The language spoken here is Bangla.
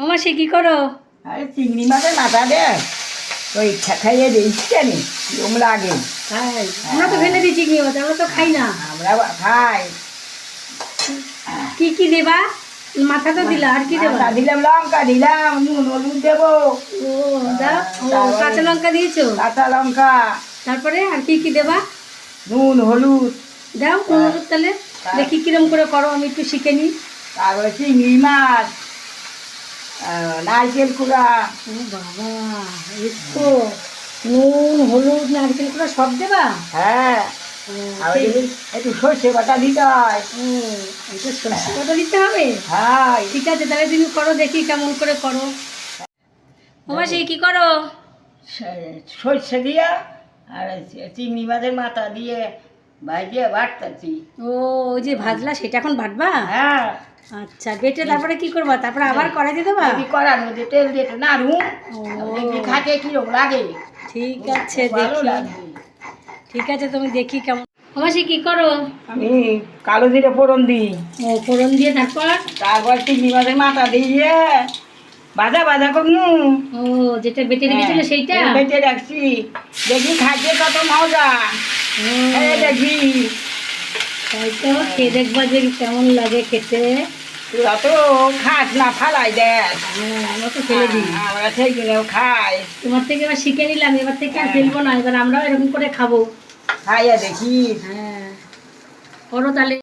ও মাসি কি করো? আরে চিংড়ি মাছের মাথা দে। ওই খাইয়ে দিচ্ছে নি কিরম লাগে। খাই আমরা তো ফেলে দিই চিংড়ি মাছ আমরা তো খাই না। আমরা খাই। কি কি দেবা? মাথা তো দিলা আর কি দেবা? দিলাম লঙ্কা দিলাম নুন হলুদ দেবো। ও দাও। কাঁচা লঙ্কা দিয়েছ? কাঁচা লঙ্কা। তারপরে আর কি কি দেবা? নুন হলুদ। দাও কোন হলুদ তাহলে। দেখি কিরম করে করো আমি একটু শিখে নিই। তারপরে চিংড়ি মাছ। নারকেল কুড়া। বাবা একটু নুন হলুদ নারকেল করে সব দেবা? হ্যাঁ। একটু সর্ষে বাটা দিতে হয়। এটা সরষে বাটা দিতে হবে? হ্যাঁ। ঠিক আছে তাহলে তুমি করো দেখি কেমন করে করো। ও মাসি কি করো? সর্ষে দিয়া আর চিংড়ি মাছের মাথা দিয়ে ভাজিয়ে বাটতেছি। ও ওই যে ভাজলা সেটা এখন বাটবা? হ্যাঁ। আচ্ছা বেটে তারপরে কি করবা? তারপরে আবার কড়াইতে দেবা? দেখি করার মধ্যে তেল দিয়ে নাড়ুম ও। দেখি খাতে কীরকম লাগে? ঠিক আছে দেখি। ঠিক আছে তুমি দেখি কেমন। মাসি কি করো? আমি কালো জিরে ফোড়ন দিই। ও ফোড়ন দিয়ে তারপর? তারপর চিংড়ি মাছের মাথা দিয়ে ভাজা ভাজা করনু। ও যেটা বেটে রেখেছিলে সেইটা? হ্যাঁ, বেটে রাখছি। দেখি খাইতে কত মজা। এই দেখি। তাই তো খেয়ে দেখবা যে কেমন লাগে খেতে। তোরা তো খাস না ফালাই দেখ হ্যাঁ আমরা তো ফেলে দিই। আমরা খাই। তোমার থেকে এবার শিখে নিলাম এবার থেকে আর ফেলব না এবার আমরাও এরকম করে খাব। খাইয়া দেখি। হ্যাঁ। করো তাহলে।